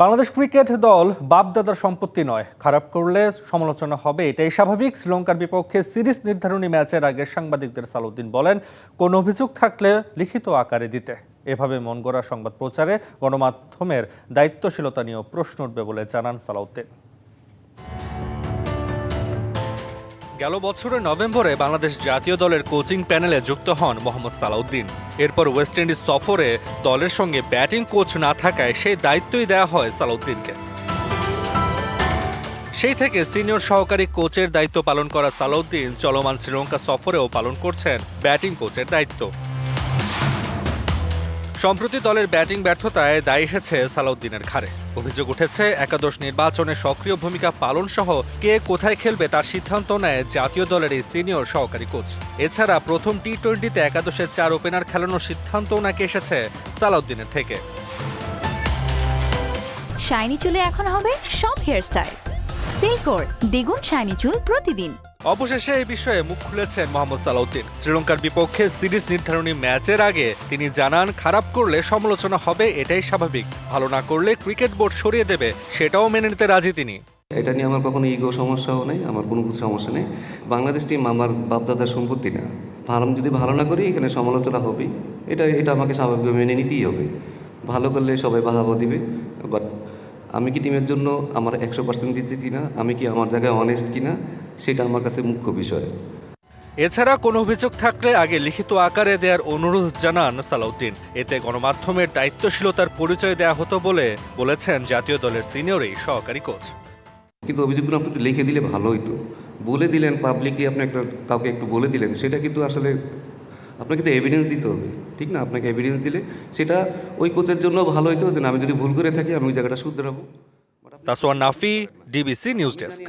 Bangladesh cricket দল বাপদাদার সম্পত্তি নয়। খারাপ করলে সমালোচনা হবে, এটাই স্বাভাবিক। শ্রীলঙ্কার বিপক্ষে সিরিজ নির্ধারণী ম্যাচের আগে সাংবাদিকদের সালাউদ্দিন বলেন, কোন অভিযোগ থাকলে লিখিত আকারে দিতে। এভাবে মন গড়া সংবাদ প্রচারে গণমাধ্যমের দায়িত্বশীলতা নিয়েও প্রশ্ন উঠবে বলে জানান সালাউদ্দিন। গেল বছরের নভেম্বরে বাংলাদেশ জাতীয় দলের কোচিং প্যানেলে যুক্ত হন মোহাম্মদ সালাউদ্দিন। এরপর ওয়েস্ট ইন্ডিজ সফরে দলের সঙ্গে ব্যাটিং কোচ না থাকায় সেই দায়িত্বই দেওয়া হয় সালাউদ্দিনকে। সেই থেকে সিনিয়র সহকারী কোচের দায়িত্ব পালন করা সালাউদ্দিন চলমান শ্রীলঙ্কা সফরেও পালন করছেন ব্যাটিং কোচের দায়িত্ব। সম্প্রতি দলের ব্যাটিং ব্যর্থতায় দায়ী এসেছে সালাউদ্দিনের ঘাড়ে অভিযোগ উঠেছে, একাদশ নির্বাচনে সক্রিয় ভূমিকা পালন সহ কে কোথায় খেলবে তার সিদ্ধান্ত নেয় জাতীয় দলের এই সিনিয়র সহকারী কোচ। এছাড়া প্রথম টি টোয়েন্টিতে একাদশের চার ওপেনার খেলানোর সিদ্ধান্তও নাকি এসেছে সালাউদ্দিনের থেকে। শাইনি চুলে এখন হবে সব হেয়ারস্টাইল। সিল্কোর দ্বিগুণ শাইনি চুল প্রতিদিন। অবশেষে এই বিষয়ে মুখ খুলেছেন মোহাম্মদ সালাউদ্দিন। শ্রীলঙ্কার বিপক্ষে সিরিজ নির্ধারণী ম্যাচের আগে তিনি জানান, খারাপ করলে সমালোচনা হবে, এটাই স্বাভাবিক। ভালো না করলে ক্রিকেট বোর্ড সরিয়ে দেবে, সেটাও মেনে নিতে রাজি তিনি। এটা নিয়ে আমার কখনো ইগো সমস্যাও নেই, আমার কোনো সমস্যা নেই। বাংলাদেশ টিম আমার বাপদাদার সম্পত্তি না। ভালো যদি ভালো না করি, এখানে সমালোচনা হবেই। এটা এটা আমাকে স্বাভাবিকভাবে মেনে নিতেই হবে। ভালো করলে সবাই বাধাবো দিবে বাট আমি কি টিমের জন্য আমার একশো পার্সেন্ট দিচ্ছি কিনা? আমি কি আমার জায়গায় অনেস্ট কিনা? সেটা আমার কাছে মুখ্য বিষয়। এছাড়া কোনো অভিযোগ থাকলে আগে লিখিত আকারে দেওয়ার অনুরোধ জানান সালাউদ্দিন। এতে গণমাধ্যমের দায়িত্বশীলতার পরিচয় দেওয়া হতো বলে বলেছেন জাতীয় দলের সিনিয়র এই সহকারী কোচ। কিন্তু অভিযোগগুলো আপনি লিখে দিলে ভালো হইতো বলে দিলেন পাবলিকলি আপনি একটা কাউকে একটু বলে দিলেন সেটা কিন্তু আসলে আপনাকে তো এভিডেন্স দিতে হবে ঠিক না? আপনাকে এভিডেন্স দিলে সেটা ওই কোচের জন্য ভালো হইতো যে আমি যদি ভুল করে থাকি আমি ওই জায়গাটা শুধরাবো Taswan Nafi DBC news desk.